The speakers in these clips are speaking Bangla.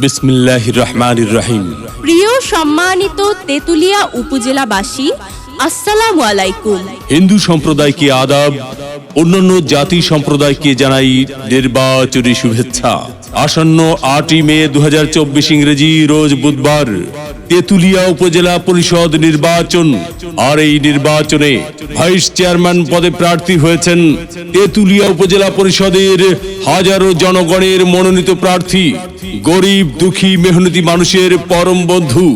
বিসমিল্লাহ রহমান রহিম প্রিয় সম্মানিত তেতুলিয়া উপজেলাবাসী আসসালাম আলাইকুম। হিন্দু সম্প্রদায়কে আদাব অন্যান্য জাতি সম্প্রদায়কে জানাই নির্বাচনী শুভেচ্ছা। আসন্ন আটই মে দু হাজার চব্বিশ ইংরেজি রোজ বুধবার তেতুলিয়া উপজেলা পরিষদ নির্বাচন। আর এই নির্বাচনে ভাইস চেয়ারম্যান পদে প্রার্থী হয়েছেন তেতুলিয়া উপজেলা পরিষদের হাজারো জনগণের মনোনীত প্রার্থী গরিব দুঃখী মেহনতি মানুষের পরম বন্ধু।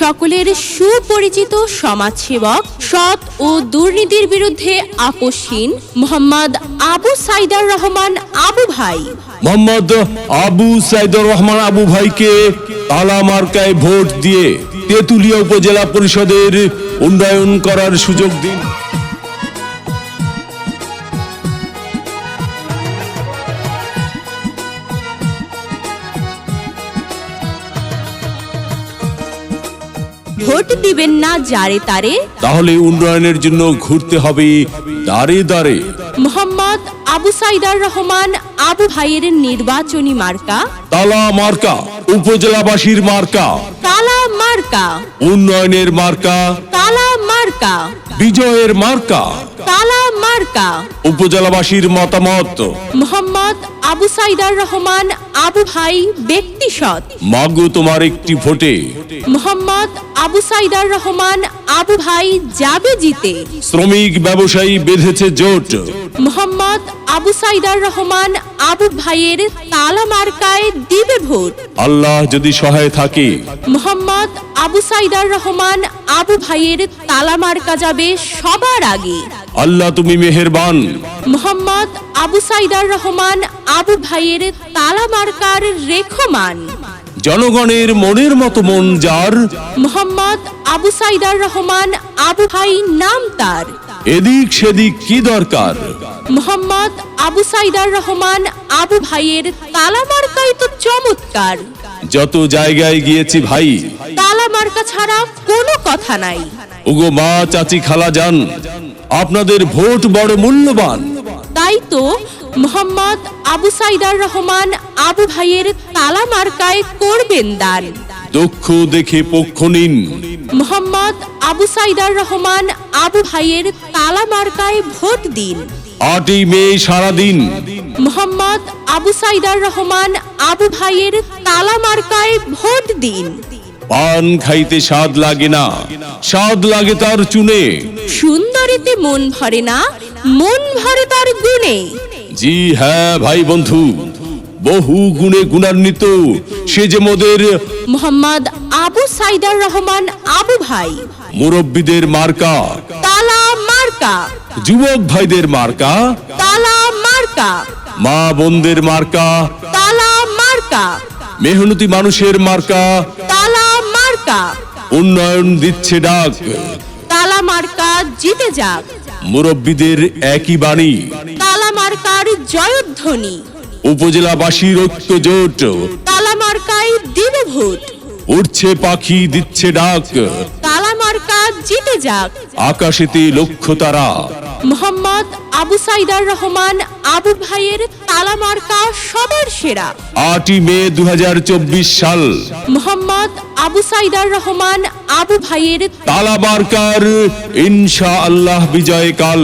সকলের সুপরিচিত সমাজ সমাজসেবক সৎ ও দুর্নীতির বিরুদ্ধে আপোষহীন মোহাম্মদ আবু সাইদার রহমান আবু ভাই। মোহাম্মদ আবু সাইদুর রহমান আবু ভাইকে তালা মার্কায় ভোট দিয়ে তেতুলিয়া উপজেলা পরিষদের উন্নয়ন করার সুযোগ দিন। ভোট দিবেন না যারে তারে। তাহলে উন্নয়নের জন্য ঘুরতে হবে দাঁড়ে দাঁড়ে মোহাম্মদ আবু সাইদার রহমান আবু ভাইয়ের নির্বাচনী মার্কা। তালা মার্কা উপজেলাবাসীর মার্কা। তালা মার্কা। উন্নয়নের মার্কা। তালা মার্কা। বিজয়ের মার্কা। তালা মার্কা। উপজেলাবাসীর মতামত। মোহাম্মদ আবু সাইদার রহমান আবু ভাই ব্যক্তি সৎ। মাগো তোমার একটি ভোটে। মোহাম্মদ আবু সাইদার রহমান আবু ভাই যাবে জিতে। শ্রমিক ব্যবসায়ী বেঁধেছে জোট। মোহাম্মদ আবু সাইদার রহমান আবু ভাইয়ের তালা মার্কায় দিবে ভোট। আল্লাহ যদি সহায় থাকে। মোহাম্মদ আবু সাইদার রহমান আবু ভাইয়ের তালা মার্কা যাবে সবার আগে। আল্লাহ তুমি মেহেরবান। মোহাম্মদ আবু সাইদার রহমান আবু ভাইয়ের তালা মার্কার রেখমান। জনগণের মনের মতো মন যার। মোহাম্মদ আবু সাইদার রহমান আবু ভাই নাম তার। এদিক সেদিক কি দরকার? মোহাম্মদ আবু সাইদার রহমান আবু ভাইয়ের তালা মার্কাই তো চমৎকার। যত জায়গায় গিয়েছি ভাই তালা মার্কা ছাড়া কোনো কথা নাই। ওগো মা চাচি খালা যান আপনাদের ভোট বড় মূল্যবান। তাই তো মোহাম্মদ আবু সাইদার রহমান আবু ভাইয়ের তালা মার্কায় করবেন দান। দক্ষ দেখে পক্ষ নিন। মোহাম্মদ আবু সাইদার রহমান আবু ভাইয়ের তালা মার্কায় ভোট দিন। আটই মে সারাদিন। মোহাম্মদ আবু সাইদার রহমান আবু ভাইয়ের তালা মার্কায় ভোট দিন। পান খাইতে স্বাদ লাগে না। স্বাদ লাগে তার চুনে। সুন্দরীতে মন ভরে না মন ভরে তার গুণে। জি হ্যাঁ ভাই বন্ধু। বহু গুণে গুণান্বিত। সে যে মোদের মোহাম্মদ আবু সাইদার রহমান আবু ভাই। মুরব্বীদের মার্কা। তালা মার্কা। যুবক ভাইদের মার্কা। তালা মার্কা। মা বোনদের মার্কা। তালা মার্কা। মেহনতি মানুষের মার্কা। তালা মার্কা। উন্নয়ন দিচ্ছে ডাক। তালা মার্কা জিতে যাক। মুরব্বীদের একই বাণী। তালা মার্কার জয়ধ্বনি। উপজেলাবাসীর ঐক্য জোট। তালা মার্কায় ভোট উঠছে পাখি দিচ্ছে ডাক। তালা মার্কা জিতে যাক। আকাশেতে লক্ষ্য তারা। মোহাম্মদ আবু সাইদার রহমান আবু ভাইয়ের তালা মার্কা সবার সেরা। আটই মে দু হাজার চব্বিশ সাল। মোহাম্মদ আবু সাইদার রহমান আবু ভাইয়ের তালাবারকার ইনশা আল্লাহ বিজয় কাল